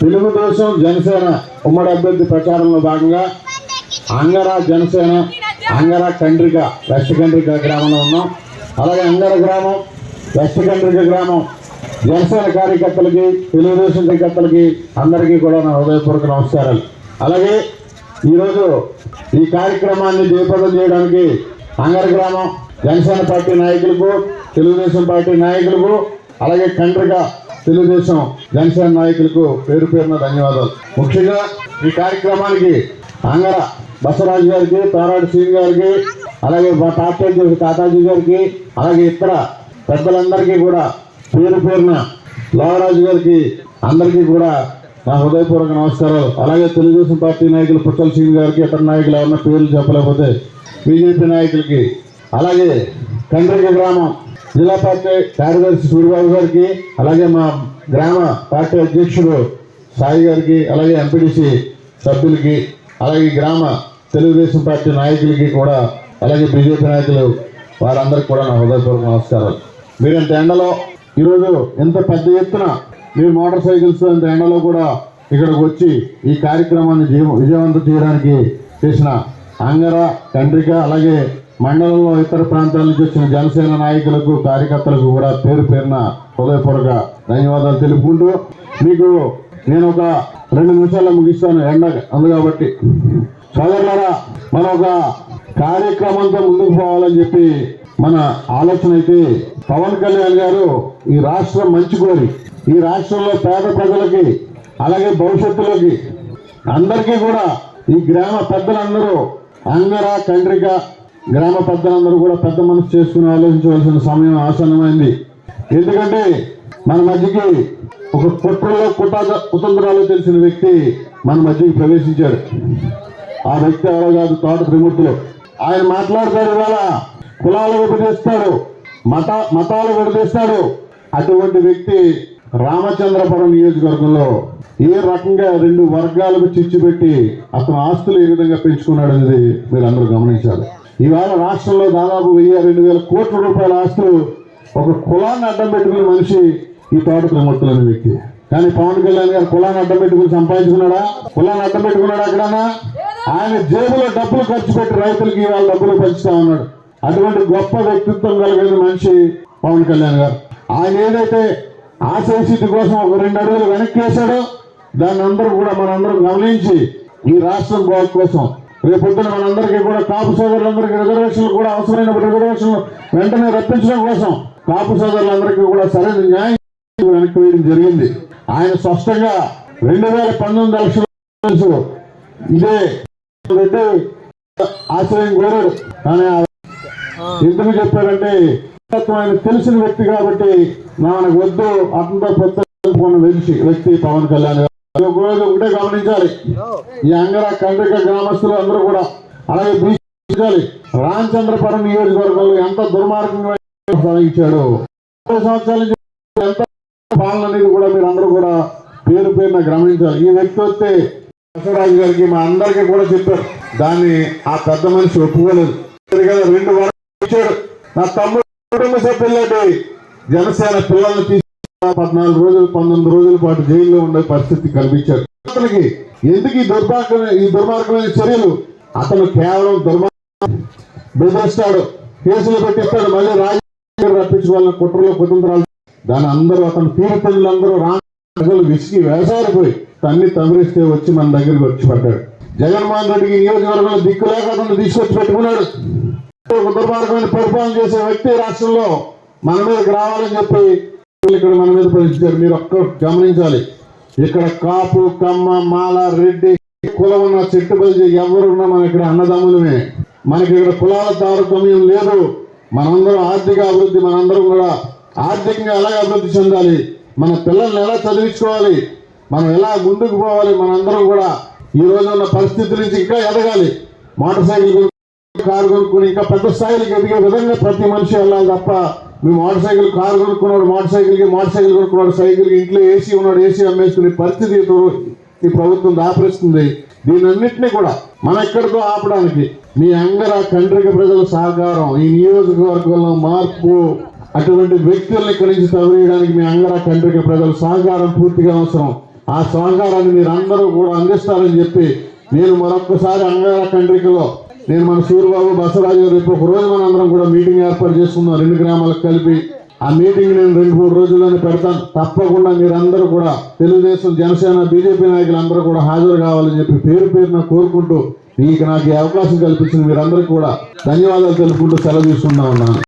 తెలుగుదేశం జనసేన ఉమ్మడి అభ్యర్థి ప్రచారంలో భాగంగా అంగరా జనసేన అంగరా కండ్రిక వెస్ట్ కండ్రిక గ్రామంలో ఉన్నాం. అలాగే అంగర గ్రామం వెస్ట్ కండ్రిక గ్రామం జనసేన కార్యకర్తలకి తెలుగుదేశం కార్యకర్తలకి అందరికీ కూడా నా హృదయపూర్వక నమస్కారాలు. అలాగే ఈరోజు ఈ కార్యక్రమాన్ని జయప్రదం చేయడానికి అంగర గ్రామం జనసేన పార్టీ నాయకులకు తెలుగుదేశం పార్టీ నాయకులకు అలాగే కండ్రిక తెలుగుదేశం జనసేన నాయకులకు పేరు పేరున ధన్యవాదాలు. ముఖ్యంగా ఈ కార్యక్రమానికి అంగర బసవరాజు గారికి తారాడు శ్రీని గారికి అలాగే మా తాతయ్య తాతాజీ గారికి అలాగే ఇతర పెద్దలందరికీ కూడా పేరు పేరున లోవరాజు గారికి అందరికీ కూడా నా హృదయపూర్వక నమస్కారాలు. అలాగే తెలుగుదేశం పార్టీ నాయకులు పుట్టల శ్రీని గారికి ఇతర నాయకులు ఎవరన్నా పేర్లు చెప్పలేకపోతే బీజేపీ నాయకులకి అలాగే కండ్రిక గ్రామం జిల్లా పార్టీ కార్యదర్శి సూర్యబాబు గారికి అలాగే మా గ్రామ పార్టీ అధ్యక్షుడు సాయి గారికి అలాగే ఎంపీడీసీ సభ్యులకి అలాగే గ్రామ తెలుగుదేశం పార్టీ నాయకులకి కూడా అలాగే బీజేపీ నాయకులు వారందరికీ కూడా నా హృదయపూర్వక నమస్కారాలు. మీరు ఎంత ఎండలో ఈరోజు ఎంత పెద్ద ఎత్తున మీరు మోటార్ సైకిల్స్ అంత ఎండలో కూడా ఇక్కడికి వచ్చి ఈ కార్యక్రమాన్ని విజయవంతం చేయడానికి చేసిన అంగర కండ్రిక అలాగే మండలంలో ఇతర ప్రాంతాల నుంచి వచ్చిన జనసేన నాయకులకు కార్యకర్తలకు కూడా పేరు పేరున హృదయపూర్వక ధన్యవాదాలు తెలుపుకుంటూ మీకు నేను ఒక రెండు నిమిషాల్లో ముగిస్తాను ఎండ అందు కాబట్టి. సోదరులారా మన ఒక కార్యక్రమంతో ముందుకు పోవాలని చెప్పి మన ఆలోచన అయితే పవన్ కళ్యాణ్ గారు ఈ రాష్ట్రం మంచి కోరి. ఈ రాష్ట్రంలో పేద ప్రజలకి అలాగే భవిష్యత్తులోకి అందరికీ కూడా ఈ గ్రామ పెద్దలందరూ అంగర కండ్రిక గ్రామ పెద్దలందరూ కూడా పెద్ద మనసు చేసుకుని ఆలోచించవలసిన సమయం ఆసన్నమైంది. ఎందుకంటే మన మధ్యకి ఒక కుట్రలో కుటా కుతంత్రాలు తెలిసిన వ్యక్తి మన మధ్యకి ప్రవేశించాడు. ఆ వ్యక్తి ఎవరో కాదు తోట త్రిమూర్తులు. ఆయన మాట్లాడతాడు ఇవాళ కులాలు విభజిస్తాడు మత మతాలు విడదీస్తాడు. అటువంటి వ్యక్తి రామచంద్రపురం నియోజకవర్గంలో ఏ రకంగా రెండు వర్గాలకు చిచ్చు పెట్టి అతను ఆస్తులు ఏ విధంగా పెంచుకున్నాడు అనేది మీరు అందరూ గమనించాలి. ఈవేళ రాష్ట్రంలో దాదాపు వెయ్యి రెండు వేల కోట్ల రూపాయల ఆస్తులు ఒక కులాన్ని అడ్డం పెట్టుకునే మనిషి ఈ తోట త్రిమూర్తులు అనే వ్యక్తి. కానీ పవన్ కళ్యాణ్ గారు కులాన్ని అడ్డం పెట్టుకుని సంపాదించుకున్నాడా? కులాన్ని అడ్డం పెట్టుకున్నాడా ఎక్కడన్నా ఆయన జేబులో డబ్బులు ఖర్చు పెట్టి రైతులకి ఇవాళ డబ్బులు పంచుతా ఉన్నాడు. అటువంటి గొప్ప వ్యక్తిత్వం కలిగిన మనిషి పవన్ కళ్యాణ్ గారు. ఆయన ఏదైతే ఆశయసిద్ధి కోసం ఒక రెండు అడుగులు వెనక్కి వేశాడో దాన్ని అందరూ కూడా మనందరం గమనించి ఈ రాష్ట్రం కోసం రేపొద్దున మనందరికీ కూడా కాపు సోదరులందరికీ రిజర్వేషన్లు కూడా అవసరమైనప్పుడు రిజర్వేషన్లు వెంటనే రప్పించడం కోసం కాపు సోదరులందరికీ కూడా సరైన న్యాయం వెనక్కి వేయడం జరిగింది. ఆయన స్పష్టంగా రెండు వేల పంతొమ్మిది ఎలక్షన్ ఇదే రెడ్డి ఆశ్రయం కోరాడు. కానీ ఎందుకు చెప్పారంటే ఆయన తెలిసిన వ్యక్తి కాబట్టి మనకు వద్దు అతనితో పొత్తుకున్న వ్యక్తి పవన్ కళ్యాణ్ ఒకటే గమనించాలి. ఈ అంగర కండ్రిక గ్రామస్తులు అందరూ కూడా అలాగే బీజేపీ రామచంద్రపురం నియోజకవర్గంలో ఎంత దుర్మార్గంగా సాగించాడు సంవత్సరాల నుంచి ఎంత పాలన అనేది కూడా మీరు అందరూ కూడా పేరు పేరున గమనించాలి. ఈ వ్యక్తి వస్తే బసవరాజు గారికి మా అందరికీ కూడా చెప్పారు. దాన్ని ఆ పెద్ద మనిషి ఒప్పుకోలేదు. రెండు వారాలు ఇచ్చాడు. నా తమ్ముడు కుటుంబ సభ్యులకి జనసేన పిల్లల్ని పద్నాలుగు రోజులు పంతొమ్మిది రోజుల పాటు జైల్లో ఉండే పరిస్థితి కల్పించారు అతనికి ఎందుకు ఈ దుర్మార్గమైన ఈ దుర్మార్గమైన చర్యలు? అతను కేవలం దుర్మార్గం బెదిరిస్తాడు. కేసులు పెట్టిస్తాడు. మళ్ళీ రాజకీయ రప్పించుకోవాలని కుట్రలో కుతంత్రాలు. దాని అందరూ అతను తీరు అందరూ రా ప్రజలు విసిగి వ్యవసాయపోయి తన్ని తమరిస్తే వచ్చి మన దగ్గరికి వచ్చి పడ్డాడు. జగన్మోహన్ రెడ్డికి నియోజకవర్గంలో దిక్కు లేక అతను తీసుకొచ్చి పెట్టుకున్నాడు. దుర్మార్గమైన పరిపాలన చేసే వ్యక్తి రాష్ట్రంలో మన మీదకి రావాలని చెప్పి ఇక్కడ మన మీద పరిస్థితారు మీరు ఒక్క గమనించాలి. ఇక్కడ కాపు కమ్మ మాల రెడ్డి కులం ఉన్న చెట్టు బలిజి ఎవరున్నా మన ఇక్కడ అన్నదమ్ములమే. మనకి ఇక్కడ కులాల తారతమ్యం లేదు. మనందరం ఆర్థిక అభివృద్ధి మనందరం కూడా ఆర్థికంగా ఎలా అభివృద్ధి చెందాలి? మన పిల్లల్ని ఎలా చదివించుకోవాలి? మనం ఎలా ముందుకు పోవాలి? మనందరం కూడా ఈ రోజు ఉన్న పరిస్థితి నుంచి ఇంకా ఎదగాలి. మోటార్ సైకిల్ కొనుక్కొని, కారు కొనుక్కుని ఇంకా పెద్ద స్థాయికి ఎదిగే విధంగా ప్రతి మనిషి వెళ్ళాలి తప్ప మీ మోటార్ సైకిల్ కారు కొనుక్కున్నాడు మోటార్ సైకిల్కి మోటార్ సైకిల్ కొనుక్కున్నాడు సైకిల్కి ఇంట్లో ఏసీ ఉన్నాడు ఏసీ అమ్మేసుకునే పరిస్థితి ఈ ప్రభుత్వం దాపరిస్తుంది. దీనన్నింటినీ కూడా మన ఎక్కడితో ఆపడానికి మీ అంగర కండ్రిక ప్రజల సహకారం ఈ నియోజకవర్గంలో మార్పు అటువంటి వ్యక్తుల్ని ఇక్కడి నుంచి తవరేయడానికి మీ అంగర కండ్రిక ప్రజల సహకారం పూర్తిగా అవసరం. ఆ సహకారాన్ని మీరందరూ కూడా అందిస్తారని చెప్పి నేను మరొక్కసారి అంగర కండ్రికలో నేను మన సూర్యబాబు బసవరాజు రేపు ఒక రోజు మనందరం కూడా మీటింగ్ ఏర్పాటు చేసుకుందాం. రెండు గ్రామాలకు కలిపి ఆ మీటింగ్ నేను రెండు మూడు రోజుల్లోనే పెడతాను. తప్పకుండా మీరందరూ కూడా తెలుగుదేశం జనసేన బీజేపీ నాయకులందరూ కూడా హాజరు కావాలని చెప్పి పేరు పేరున కోరుకుంటూ మీకు నాకు ఈ అవకాశం కల్పించిన మీరందరికీ కూడా ధన్యవాదాలు తెలుపుకుంటూ సెలవు తీసుకుంటా ఉన్నాను